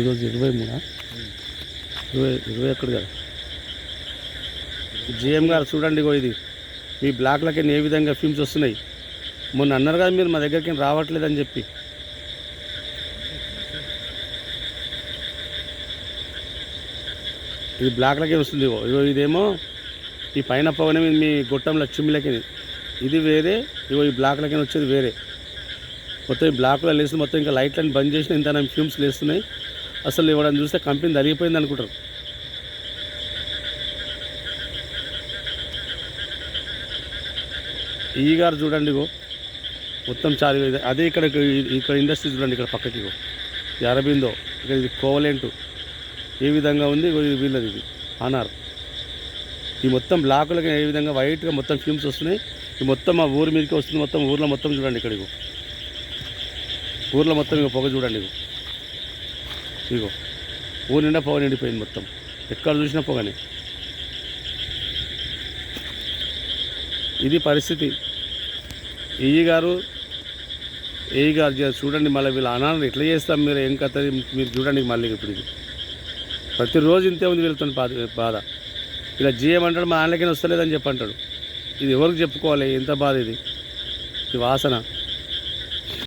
ఈరోజు ఇరవై మూడా? ఇరవై ఇరవై ఒక్కడు కదా? జిఎం గారు చూడండి ఇగో ఇది. మీ బ్లాక్లకి ఏ విధంగా ఫిల్మ్స్ వస్తున్నాయి? మొన్న అన్నారు కదా మీరు మా దగ్గరికి రావట్లేదని చెప్పి. ఇది బ్లాక్లకే వస్తుంది ఇగో. ఇదేమో ఈ పైన పవన మీ గొట్టం లక్ష్మిలకి ఇది వేరే ఇగో ఈ బ్లాక్లకి వచ్చేది వేరే. మొత్తం ఈ బ్లాక్లో లేస్తుంది మొత్తం ఇంకా లైట్లను బంద్ చేసిన ఇంత ఫిల్మ్స్ లేస్తున్నాయి. అసలు ఇవ్వడం చూస్తే కంపెనీ తరిగిపోయింది అనుకుంటారు. ఈ గారు చూడండి గో మొత్తం చాలా అదే ఇక్కడ ఇక్కడ ఇండస్ట్రీ చూడండి ఇక్కడ పక్కకి ఇగో. అరబిందో ఇక్కడ ఇది కోవలెంటు. ఏ విధంగా ఉంది వీళ్ళది ఇది అనార్. ఈ మొత్తం బ్లాకులకి ఏ విధంగా వైట్గా మొత్తం ఫ్యూమ్స్ వస్తున్నాయి. ఈ మొత్తం మా ఊరి మీదకి వస్తుంది మొత్తం ఊర్లో మొత్తం చూడండి ఇక్కడ ఊర్లో మొత్తం ఇక పొగ చూడండి ఇగో ఊరు నిండా పొగ నిండిపోయింది మొత్తం. ఎక్కడ చూసినా పొగనే. ఇది పరిస్థితి. ఏఈ గారు ఏఈ గారు చూడండి మళ్ళీ వీళ్ళ అనాలను ఎట్లా చేస్తాం మీరు? ఏం కథ? మీరు చూడండి మళ్ళీ ఇప్పుడు ఇది. ప్రతిరోజు ఇంతే ఉంది వీళ్ళతో బాధ బాధ. ఇలా జిఎం అంటాడు మా ఆన్లకైనా వస్తలేదని చెప్పి అంటాడు ఇది ఎవరికి చెప్పుకోవాలి? ఎంత బాధ ఇది? ఈ వాసన.